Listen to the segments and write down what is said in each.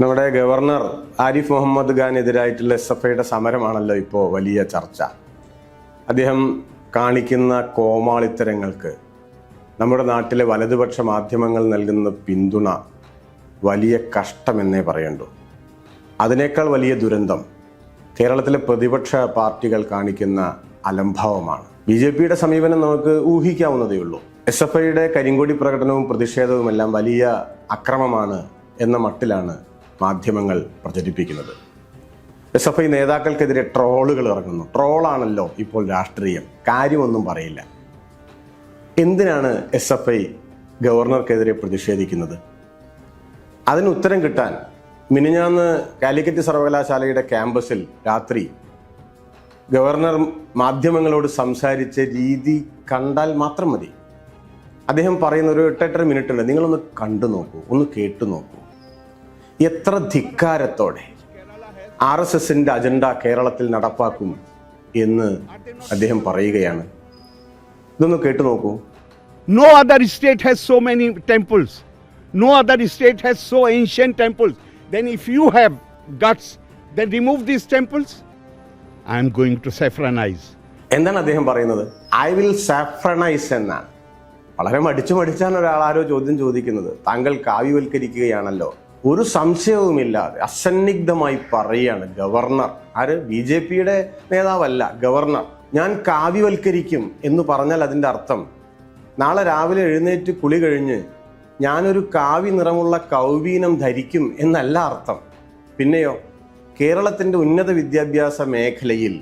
നമ്മുടെ ഗവർണർ ആരിഫ് മുഹമ്മദ് ഖാനെതിരായിട്ടുള്ള S F ഐയുടെ സമരമാണല്ലോ ഇപ്പോൾ വലിയ ചർച്ച. അദ്ദേഹം കാണിക്കുന്ന കോമാളിത്തരങ്ങൾക്ക് നമ്മുടെ നാട്ടിലെ വലതുപക്ഷ മാധ്യമങ്ങൾ നൽകുന്ന പിന്തുണ വലിയ കഷ്ടമെന്നേ പറയണ്ടു. അതിനേക്കാൾ വലിയ ദുരന്തം കേരളത്തിലെ പ്രതിപക്ഷ പാർട്ടികൾ കാണിക്കുന്ന അലംഭാവമാണ്. ബി ജെ പിയുടെ സമീപനം നമുക്ക് ഊഹിക്കാവുന്നതേ ഉള്ളൂ. എസ് എഫ് ഐയുടെ കരിങ്കൊടി പ്രകടനവും പ്രതിഷേധവുമെല്ലാം വലിയ അക്രമമാണ് എന്ന മട്ടിലാണ് മാധ്യമങ്ങൾ പ്രചരിപ്പിക്കുന്നത്. എസ് എഫ് ഐ നേതാക്കൾക്കെതിരെ ട്രോളുകൾ ഇറങ്ങുന്നു. ട്രോളാണല്ലോ ഇപ്പോൾ രാഷ്ട്രീയം. കാര്യമൊന്നും പറയില്ല. എന്തിനാണ് എസ് എഫ് ഐ ഗവർണർക്കെതിരെ പ്രതിഷേധിക്കുന്നത്? അതിന് ഉത്തരം കിട്ടാൻ മിനിഞ്ഞാന്ന് കാലിക്കറ്റ് സർവകലാശാലയുടെ ക്യാമ്പസിൽ രാത്രി ഗവർണർ മാധ്യമങ്ങളോട് സംസാരിച്ച രീതി കണ്ടാൽ മാത്രം മതി. അദ്ദേഹം പറയുന്ന ഒരു എട്ടെട്ടര മിനിറ്റ് ഉണ്ട് നിങ്ങളൊന്ന് കണ്ടു നോക്കൂ ഒന്ന് കേട്ടു നോക്കൂ. എത്ര ധിക്കാരത്തോടെ ആർ എസ് എസിന്റെ അജണ്ട കേരളത്തിൽ നടപ്പാക്കും എന്ന് അദ്ദേഹം പറയുകയാണ്. ഇതൊന്ന് കേട്ടു നോക്കൂ. No other state has so many temples no other state has so ancient temples Then, if you have guts, then remove these temples. I am going to saffronize. എന്താണ് അദ്ദേഹം പറയുന്നത്? ഐ വിൽ സാഫ്രണൈസ് എന്നാണ്. വളരെ മടിച്ചു മടിച്ചാണ് ഒരാൾ ആരോ ചോദ്യം ചോദിക്കുന്നത്. താങ്കൾ കാവ്യവൽക്കരിക്കുകയാണല്ലോ ഒരു സംശയവുമില്ലാതെ അസന്നിഗ്ധമായി പറയുകയാണ് ഗവർണർ. ആര്? ബി ജെ പിയുടെ നേതാവല്ല ഗവർണർ. ഞാൻ കാവ്യവൽക്കരിക്കും എന്ന് പറഞ്ഞാൽ അതിന്റെ അർത്ഥം. നാളെ രാവിലെ എഴുന്നേറ്റ് കുളി കഴിഞ്ഞ് ഞാനൊരു കാവ്യ നിറമുള്ള കൗവീനം ധരിക്കും എന്നല്ല അർത്ഥം. പിന്നെയോ കേരളത്തിന്റെ ഉന്നത വിദ്യാഭ്യാസ മേഖലയിൽ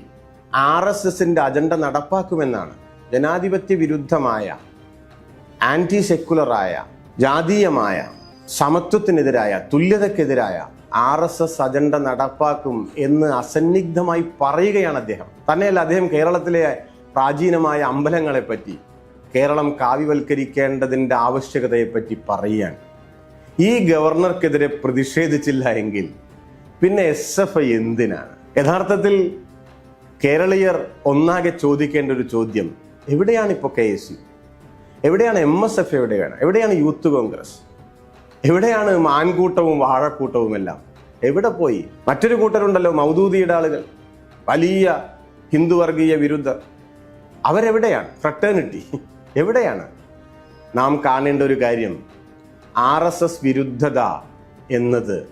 ആർ എസ് എസിന്റെ അജണ്ട നടപ്പാക്കുമെന്നാണ് ജനാധിപത്യ വിരുദ്ധമായ ആന്റി സെക്കുലറായ ജാതീയമായ സമത്വത്തിനെതിരായ തുല്യതക്കെതിരായ ആർ എസ് എസ് അജണ്ട നടപ്പാക്കും എന്ന് അസന്നിഗ്ധമായി പറയുകയാണ് അദ്ദേഹം. തന്നെയല്ല അദ്ദേഹം കേരളത്തിലെ പ്രാചീനമായ അമ്പലങ്ങളെപ്പറ്റി കേരളം കാവ്യവൽക്കരിക്കേണ്ടതിന്റെ ആവശ്യകതയെപ്പറ്റി പറയുകയാണ്. ഈ ഗവർണർക്കെതിരെ പ്രതിഷേധിച്ചില്ല എങ്കിൽ പിന്നെ എസ് എഫ് ഐ എന്തിനാണ്? യഥാർത്ഥത്തിൽ കേരളീയർ ഒന്നാകെ ചോദിക്കേണ്ട ഒരു ചോദ്യം എവിടെയാണ് ഇപ്പോൾ കെ എസ് യു എവിടെയാണ് എം എസ് എഫ് എവിടെയാണ്? എവിടെയാണ് യൂത്ത് കോൺഗ്രസ്? എവിടെയാണ് മാൻകൂട്ടവും വാഴക്കൂട്ടവും എല്ലാം? എവിടെ പോയി? മറ്റൊരു കൂട്ടരുണ്ടല്ലോ മൗദൂദിയുടെ ആളുകൾ. വലിയ ഹിന്ദു വർഗീയ വിരുദ്ധർ. അവരെവിടെയാണ്? ഫ്രട്ടേണിറ്റി എവിടെയാണ്? നാം കാണേണ്ട ഒരു കാര്യം ആർ എസ് എസ് വിരുദ്ധത എന്നത്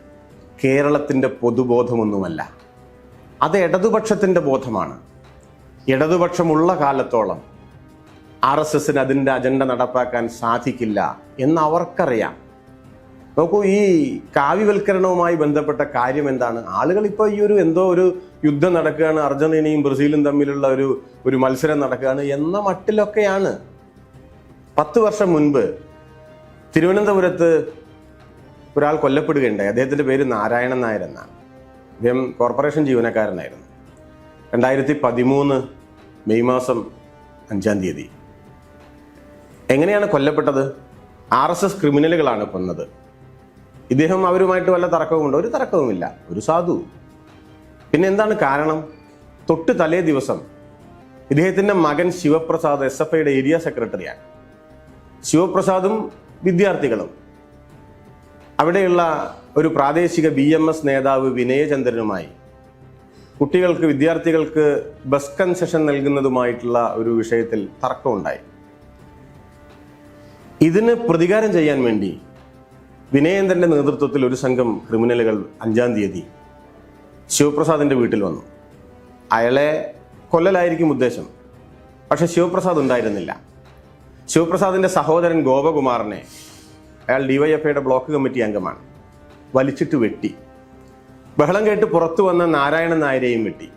കേരളത്തിന്റെ പൊതുബോധമൊന്നുമല്ല. അത് ഇടതുപക്ഷത്തിന്റെ ബോധമാണ്. ഇടതുപക്ഷമുള്ള കാലത്തോളം ആർ എസ് എസിന് അതിന്റെ അജണ്ട നടപ്പാക്കാൻ സാധിക്കില്ല എന്ന് അവർക്കറിയാം. നോക്കൂ ഈ കാവ്യവൽക്കരണവുമായി ബന്ധപ്പെട്ട കാര്യം എന്താണ്? ആളുകൾ ഇപ്പോൾ ഈ ഒരു എന്തോ ഒരു യുദ്ധം നടക്കുകയാണ് അർജന്റീനയും ബ്രസീലും തമ്മിലുള്ള ഒരു ഒരു മത്സരം നടക്കുകയാണ് എന്ന മട്ടിലൊക്കെയാണ്. പത്ത് വർഷം മുൻപ് തിരുവനന്തപുരത്ത് ഒരാൾ കൊല്ലപ്പെടുകയുണ്ടായി. അദ്ദേഹത്തിന്റെ പേര് നാരായണൻ നായർ എന്നാണ്. അദ്ദേഹം കോർപ്പറേഷൻ ജീവനക്കാരനായിരുന്നു. രണ്ടായിരത്തി പതിമൂന്ന് മെയ് മാസം അഞ്ചാം തീയതി. എങ്ങനെയാണ് കൊല്ലപ്പെട്ടത്? ആർ എസ് എസ് ക്രിമിനലുകളാണ് കൊന്നത്. ഇദ്ദേഹം അവരുമായിട്ട് വല്ല തർക്കവുമുണ്ട്? ഒരു തർക്കവുമില്ല. ഒരു സാധു. പിന്നെ എന്താണ് കാരണം? തൊട്ട് തലേ ദിവസം ഇദ്ദേഹത്തിന്റെ മകൻ ശിവപ്രസാദ് എസ് എഫ് ഐയുടെ ഏരിയ സെക്രട്ടറിയാണ്. ശിവപ്രസാദും വിദ്യാർത്ഥികളും. അവിടെയുള്ള ഒരു പ്രാദേശിക ബി എം എസ് നേതാവ് വിനയചന്ദ്രനുമായി കുട്ടികൾക്ക് വിദ്യാർത്ഥികൾക്ക് ബസ് കൺസെഷൻ നൽകുന്നതുമായിട്ടുള്ള ഒരു വിഷയത്തിൽ തർക്കമുണ്ടായി. ഇതിന് പ്രതികാരം ചെയ്യാൻ വേണ്ടി വിനയേന്ദ്രന്റെ നേതൃത്വത്തിൽ ഒരു സംഘം ക്രിമിനലുകൾ അഞ്ചാം തീയതി ശിവപ്രസാദിന്റെ വീട്ടിൽ വന്നു. അയാളെ കൊല്ലലായിരിക്കും ഉദ്ദേശം. പക്ഷെ ശിവപ്രസാദ് ഉണ്ടായിരുന്നില്ല. ശിവപ്രസാദിന്റെ സഹോദരൻ ഗോപകുമാറിനെ അയാൾ ഡിവൈഎഫ്ഐയുടെ ബ്ലോക്ക് കമ്മിറ്റി അംഗമാണ്. വലിച്ചിട്ട് വെട്ടി. ബഹളം കേട്ട് പുറത്തു വന്ന നാരായണൻ നായരെയും വെട്ടി.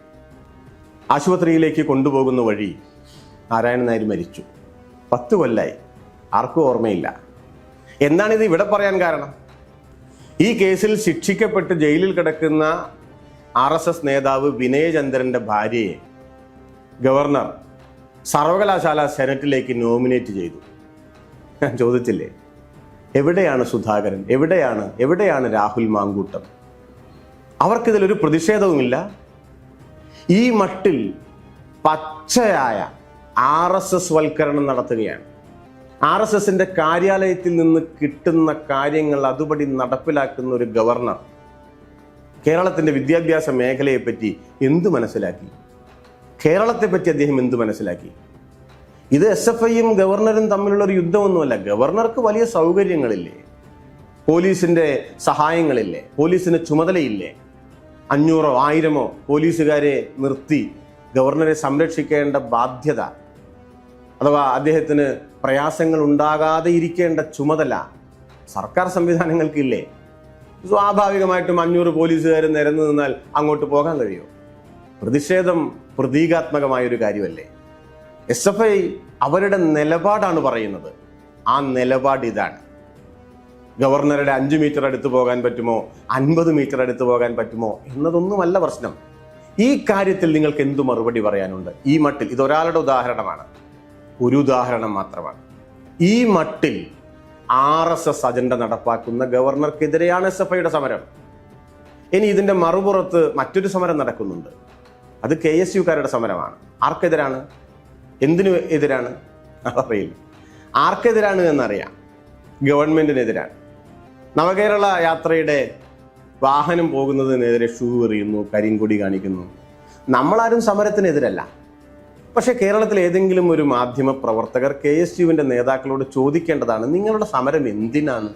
ആശുപത്രിയിലേക്ക് കൊണ്ടുപോകുന്ന വഴി നാരായണൻ നായർ മരിച്ചു. പത്ത് കൊല്ലായി. ആർക്കും ഓർമ്മയില്ല. എന്താണിത് ഇവിടെ പറയാൻ കാരണം? ഈ കേസിൽ ശിക്ഷിക്കപ്പെട്ട് ജയിലിൽ കിടക്കുന്ന ആർ എസ് എസ് നേതാവ് വിനയചന്ദ്രന്റെ ഭാര്യയെ ഗവർണർ സർവകലാശാല സെനറ്റിലേക്ക് നോമിനേറ്റ് ചെയ്തു. ഞാൻ ചോദിച്ചില്ലേ? എവിടെയാണ് സുധാകരൻ? എവിടെയാണ്? എവിടെയാണ് രാഹുൽ മാങ്കൂട്ടം? അവർക്കിതിലൊരു പ്രതിഷേധവുമില്ല. ഈ മട്ടിൽ പച്ചയായ ആർ എസ് എസ് വൽക്കരണം നടത്തുകയാണ്. ആർ എസ് എസിന്റെ കാര്യാലയത്തിൽ നിന്ന് കിട്ടുന്ന കാര്യങ്ങൾ അതുപടി നടപ്പിലാക്കുന്ന ഒരു ഗവർണർ കേരളത്തിന്റെ വിദ്യാഭ്യാസ മേഖലയെ പറ്റി എന്ത് മനസ്സിലാക്കി? കേരളത്തെ പറ്റി അദ്ദേഹം എന്ത് മനസ്സിലാക്കി? ഇത് എസ് എഫ് ഐയും ഗവർണറും തമ്മിലുള്ള ഒരു യുദ്ധമൊന്നുമല്ല. ഗവർണർക്ക് വലിയ സൗകര്യങ്ങളില്ലേ? പോലീസിന്റെ സഹായങ്ങളില്ലേ? പോലീസിന് ചുമതലയില്ലേ? അഞ്ഞൂറോ ആയിരമോ പോലീസുകാരെ നിർത്തി ഗവർണറെ സംരക്ഷിക്കേണ്ട ബാധ്യത അഥവാ അദ്ദേഹത്തിന് പ്രയാസങ്ങൾ ഉണ്ടാകാതെ ഇരിക്കേണ്ട ചുമതല സർക്കാർ സംവിധാനങ്ങൾക്കില്ലേ? സ്വാഭാവികമായിട്ടും അഞ്ഞൂറ് പോലീസുകാർ നിരന്നു നിന്നാൽ അങ്ങോട്ട് പോകാൻ കഴിയുമോ പ്രതിഷേധം പ്രതീകാത്മകമായ ഒരു കാര്യമല്ലേ? എസ് എഫ് ഐ അവരുടെ നിലപാടാണ് പറയുന്നത്. ആ നിലപാട് ഇതാണ്. ഗവർണറുടെ അഞ്ച് മീറ്റർ അടുത്ത് പോകാൻ പറ്റുമോ? അൻപത് മീറ്റർ അടുത്ത് പോകാൻ പറ്റുമോ? എന്നതൊന്നുമല്ല പ്രശ്നം. ഈ കാര്യത്തിൽ നിങ്ങൾക്ക് എന്തു മറുപടി പറയാനുണ്ട്? ഈ മട്ടിൽ. ഇതൊരാളുടെ ഉദാഹരണമാണ്. ഒരു ഉദാഹരണം മാത്രമാണ്. ഈ മട്ടിൽ ആർ എസ് എസ് അജണ്ട നടപ്പാക്കുന്ന ഗവർണർക്കെതിരെയാണ് എസ് എഫ് ഐയുടെ സമരം. ഇനി ഇതിന്റെ മറുപുറത്ത് മറ്റൊരു സമരം നടക്കുന്നുണ്ട്. അത് കെ എസ് യുക്കാരുടെ സമരമാണ്. ആർക്കെതിരാണ്? എന്തിനു എതിരാണ്? അറിയില്ല ആർക്കെതിരാണ് എന്നറിയാം. ഗവൺമെന്റിനെതിരാണ്. നവകേരള യാത്രയുടെ വാഹനം പോകുന്നതിനെതിരെ ഷൂ എറിയുന്നു കരിങ്കൊടി കാണിക്കുന്നു. നമ്മളാരും സമരത്തിനെതിരല്ല. പക്ഷെ കേരളത്തിൽ ഏതെങ്കിലും ഒരു മാധ്യമ പ്രവർത്തകർ കെ എസ് യുവിന്റെ നേതാക്കളോട് ചോദിക്കേണ്ടതാണ് നിങ്ങളുടെ സമരം എന്തിനാണ്?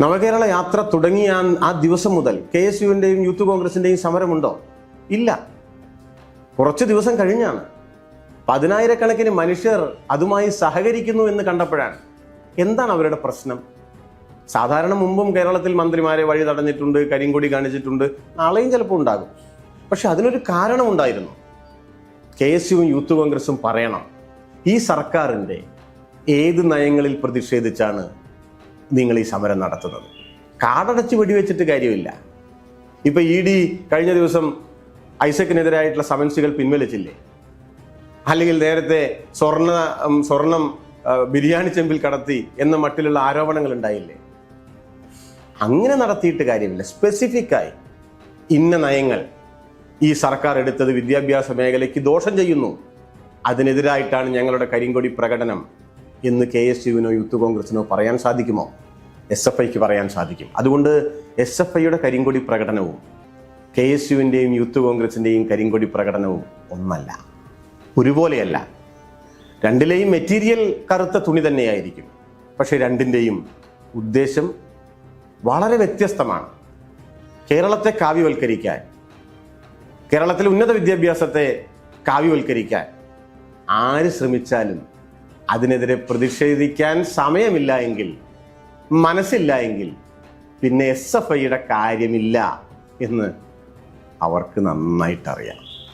നവകേരള യാത്ര തുടങ്ങിയ ആ- ദിവസം മുതൽ കെ എസ് യുവിന്റെയും യൂത്ത് കോൺഗ്രസിന്റെയും സമരമുണ്ടോ? ഇല്ല. കുറച്ച് ദിവസം കഴിഞ്ഞാണ്. പതിനായിരക്കണക്കിന് മനുഷ്യർ അതുമായി സഹകരിക്കുന്നു എന്ന് കണ്ടപ്പോഴാണ്. എന്താണ് അവരുടെ പ്രശ്നം? സാധാരണ മുമ്പും കേരളത്തിൽ മന്ത്രിമാരെ വഴി തടഞ്ഞിട്ടുണ്ട് കരിങ്കൊടി കാണിച്ചിട്ടുണ്ട് നാളെയും ചിലപ്പോൾ ഉണ്ടാകും. പക്ഷെ അതിനൊരു കാരണമുണ്ടായിരുന്നു. കെ എസ് യുവും യൂത്ത് കോൺഗ്രസും പറയണം. ഈ സർക്കാരിന്റെ ഏത് നയങ്ങളിൽ പ്രതിഷേധിച്ചാണ് നിങ്ങൾ ഈ സമരം നടത്തുന്നത്? കാടടച്ച് വെടിവെച്ചിട്ട് കാര്യമില്ല. ഇപ്പം ഇ ഡി കഴിഞ്ഞ ദിവസം ഐസക്കിനെതിരായിട്ടുള്ള സമൻസുകൾ പിൻവലിച്ചില്ലേ? അല്ലെങ്കിൽ നേരത്തെ സ്വർണ സ്വർണം ബിരിയാണി ചെമ്പിൽ കടത്തി എന്ന മട്ടിലുള്ള ആരോപണങ്ങൾ ഉണ്ടായില്ലേ? അങ്ങനെ നടത്തിയിട്ട് കാര്യമില്ല. സ്പെസിഫിക്കായി ഇന്ന നയങ്ങൾ ഈ സർക്കാർ എടുത്തത് വിദ്യാഭ്യാസ മേഖലയ്ക്ക് ദോഷം ചെയ്യുന്നു. അതിനെതിരായിട്ടാണ് ഞങ്ങളുടെ കരിങ്കൊടി പ്രകടനം. എന്ന് കെ എസ് യുവിനോ യൂത്ത് കോൺഗ്രസിനോ പറയാൻ സാധിക്കുമോ? എസ് എഫ് ഐക്ക് പറയാൻ സാധിക്കും. അതുകൊണ്ട് എസ് എഫ് ഐയുടെ കരിങ്കൊടി പ്രകടനവും കെ എസ് യുവിന്റെയും യൂത്ത് കോൺഗ്രസിന്റെയും കരിങ്കൊടി പ്രകടനവും ഒന്നല്ല. ഒരുപോലെയല്ല. രണ്ടിലെയും മെറ്റീരിയൽ കറുത്ത തുണി തന്നെയായിരിക്കും. പക്ഷേ രണ്ടിന്റെയും ഉദ്ദേശം വളരെ വ്യത്യസ്തമാണ്. കേരളത്തെ കാവ്യവൽക്കരിക്കാൻ കേരളത്തിലെ ഉന്നത വിദ്യാഭ്യാസത്തെ കാവ്യവൽക്കരിക്കാൻ ആര് ശ്രമിച്ചാലും അതിനെതിരെ പ്രതിഷേധിക്കാൻ സമയമില്ല എങ്കിൽ മനസ്സില്ല എങ്കിൽ പിന്നെ എസ് എഫ് ഐയുടെ കാര്യമില്ല എന്ന് അവർക്ക് നന്നായിട്ടറിയാം.